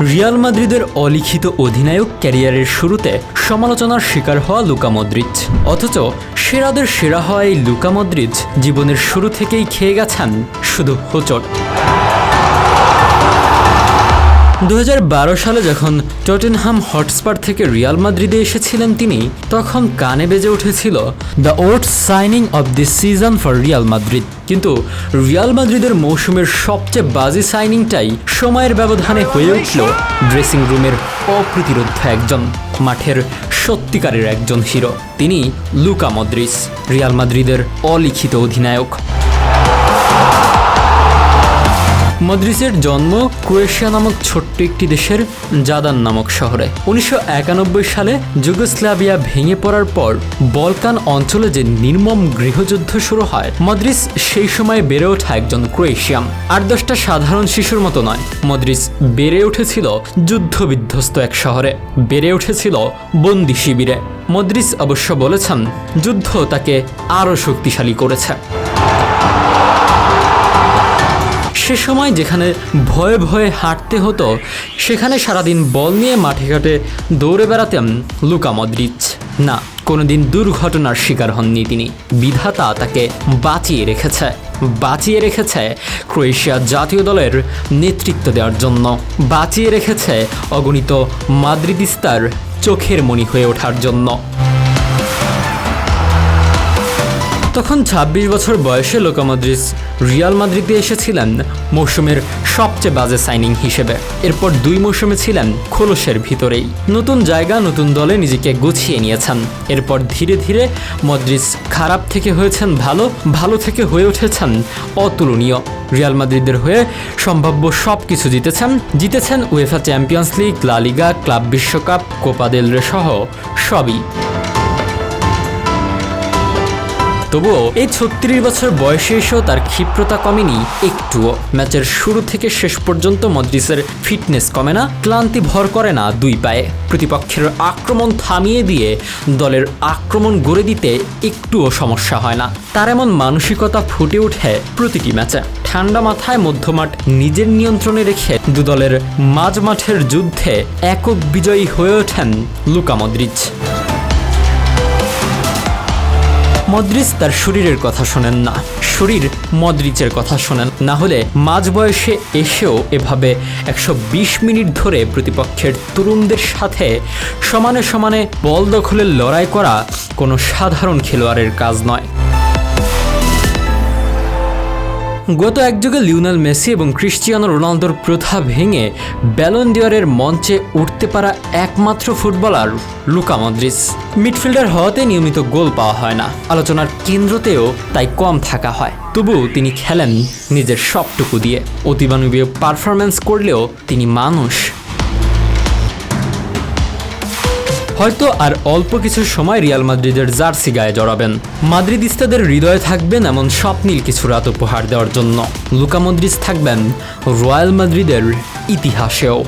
Real মাদ্রিদের অলিখিত অধিনায়ক ক্যারিয়ারের শুরুতে সমালোচনার শিকার হওয়া লুকা মদ্রিজ অথচ সেরাদের সেরা হওয়া এই লুকা মদ্রিজ জীবনের শুরু থেকেই খেয়ে গেছেন শুধু হোচট। দু হাজার বারো সালে যখন টটেনহাম হটস্পার থেকে রিয়াল মাদ্রিদে এসেছিলেন তিনি, তখন কানে বেজে উঠেছিল the hot signing of this season for Real Madrid কিন্তু রিয়াল মাদ্রিদের মৌসুমের সবচেয়ে বাজি সাইনিংটাই সময়ের ব্যবধানে হয়ে উঠল ড্রেসিং রুমের অপ্রতিরোধ একজন, মাঠের সত্যিকারের একজন হিরো। তিনি লুকা মদ্রিস রিয়াল মাদ্রিদের অলিখিত অধিনায়ক। মদ্রিসের জন্ম ক্রোয়েশিয়া নামক ছোট্ট একটি দেশের জাদান নামক শহরে। উনিশশো একানব্বই সালে যুগোস্লাভিয়া ভেঙে পড়ার পর বলকান অঞ্চলে যে নির্মম গৃহযুদ্ধ শুরু হয়, মদ্রিস সেই সময় বেড়ে ওঠা একজন ক্রোয়েশিয়াম আট দশটা সাধারণ শিশুর মতো নয়। মদ্রিস বেড়ে উঠেছিল যুদ্ধবিধ্বস্ত এক শহরে। বেড়ে উঠেছিল বন্দি শিবিরে। মদ্রিস অবশ্য বলেছেন, যুদ্ধ তাকে আরও শক্তিশালী করেছে। সে সময় যেখানে ভয়ে ভয়ে হাঁটতে হতো, সেখানে সারাদিন বল নিয়ে মাঠে ঘাটে দৌড়ে বেড়াতেন লুকা মদ্রিচ না, কোনোদিন দুর্ঘটনার শিকার হননি তিনি। বিধাতা তাকে বাঁচিয়ে রেখেছে। বাঁচিয়ে রেখেছে ক্রোয়েশিয়া জাতীয় দলের নেতৃত্ব দেওয়ার জন্য। বাঁচিয়ে রেখেছে অগণিত মাদ্রিদিস্তার চোখের মণি হয়ে ওঠার জন্য। তখন ২৬ বছর বয়সে লোকা মদ্রিস রিয়াল মাদ্রিদে এসেছিলেন মৌসুমের সবচেয়ে বাজে সাইনিং হিসেবে। এরপর দুই মৌসুমে ছিলেন খোলসের ভিতরেই। নতুন জায়গা, নতুন দলে নিজেকে গুছিয়ে নিয়েছেন। এরপর ধীরে ধীরে মদ্রিস খারাপ থেকে হয়েছেন ভালো ভালো থেকে হয়ে উঠেছেন অতুলনীয়। রিয়াল মাদ্রিদের হয়ে সম্ভাব্য সব কিছু জিতেছেন জিতেছেন উয়েফা চ্যাম্পিয়ন্স লিগ লা লিগা ক্লাব বিশ্বকাপ কোপা দেল সহ সবই। তবুও এই ছত্রিশ বছর বয়সে এসেও তার ক্ষিপ্রতা কমেনি, একটুও। ম্যাচের শুরু থেকে শেষ পর্যন্ত মদ্রিসের ফিটনেস কমে না, ক্লান্তি ভর করে না দুই পায়ে। প্রতিপক্ষের আক্রমণ থামিয়ে দিয়ে দলের আক্রমণ গড়ে দিতে একটুও সমস্যা হয় না। তার এমন মানসিকতা ফুটে ওঠে প্রতিটি ম্যাচে। ঠান্ডা মাথায় মধ্যমাঠ নিজের নিয়ন্ত্রণে রেখে দু দলের মাঝ মাঠের যুদ্ধে একক বিজয়ী হয়ে ওঠেন লুকা মদ্রিচ মদ্রিচ তার শরীরের কথা শোনেন না। শরীর মদ্রিচের কথা শোনেন। না হলে মাঝ বয়সে এসেও এভাবে একশো বিশ মিনিট ধরে প্রতিপক্ষের তরুণদের সাথে সমানে সমানে বল দখলের লড়াই করা কোনো সাধারণ খেলোয়াড়ের কাজ নয়। গত এক যুগে লিওনাল মেসি এবং ক্রিশ্চিয়ানো রোনালদোর প্রথা ভেঙে ব্যালন দিওয়ারের মঞ্চে উঠতে পারা একমাত্র ফুটবলার লুকা মদ্রিস মিডফিল্ডার হওয়াতে নিয়মিত গোল পাওয়া হয় না। আলোচনার কেন্দ্রতেও তাই কম থাকা হয়। তবুও তিনি খেলেন নিজের সবটুকু দিয়ে। অতিমানবীয় পারফরম্যান্স করলেও তিনি মানুষ। হয়তো আর অল্প কিছু সময় রিয়াল মাদ্রিদের জার্সি গায়ে জড়াবেন। মাদ্রিদিস্তাদের হৃদয়ে থাকবেন এমন স্বপ্নীল কিছু রাত উপহার দেওয়ার জন্য। লুকা মদ্রিস থাকবেন রয়্যাল মাদ্রিদের ইতিহাসেও।